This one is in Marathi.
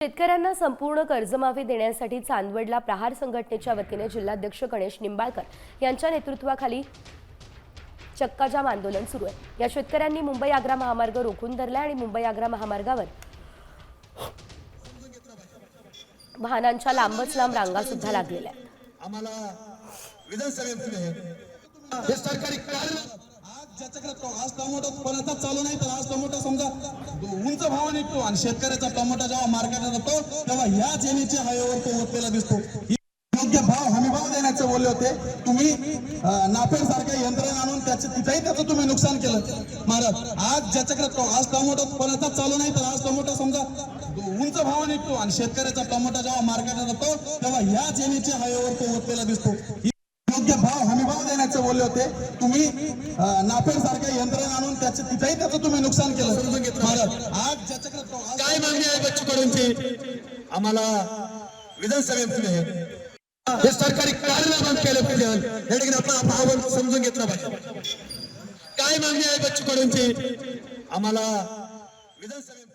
शेतकऱ्यांना संपूर्ण कर्जमाफी देण्यासाठी चांदवडला प्रहार संघटनेच्या वतीने जिल्हाध्यक्ष गणेश निंबाळकर यांच्या नेतृत्वाखाली चक्काजाम आंदोलन सुरू आहे. या शेतकऱ्यांनी मुंबई आग्रा महामार्ग रोखून धरला आणि मुंबई आग्रा महामार्गावर वाहनांच्या लांबच लांब रांगा सुद्धा लागलेल्या आहेत आज ज्याच्याकडे तो- आज टोमॅटो कोणाचा चालू नाही तर आज टोमॅटो समजा उंच भाव निघतो आणि शेतकऱ्याचा टोमॅटो जेव्हा मार्केटला जातो तेव्हा ह्या जेनीच्या हवेवर तो ओतलेला दिसतो. योग्य भाव हमी भाव देण्याचे बोलले होते. तुम्ही नाफेड सारख्या यंत्रणा आणून त्याचे तिथेही त्याचं तुम्ही नुकसान केलं. महाराज आज ज्याच्याकडे तो- आज टोमॅटो कोणाचा चालू नाही तर आज टोमॅटो समजा उंच भाव निघतो आणि शेतकऱ्याचा टोमॅटो जेव्हा मार्केटला जातो तेव्हा ह्या जेनीच्या हवेवर तो ओतलेला दिसतो. बोलले होते तुम्ही नाफेड सारख्या यंत्रणा आणून त्याचे तिथेही त्याचं तुम्ही नुकसान केलं. आज ज्याच्याकडे काय मागणी आहे बच्चू कडूंची आम्हाला विधानसभेमध्ये हे. सरकारी कार्य बंद केलं पाहिजे या ठिकाणी आपण आपलं आव्हान समजून घेतलं पाहिजे. काय मागणी आहे बच्चू कडूंची आम्हाला विधानसभेमध्ये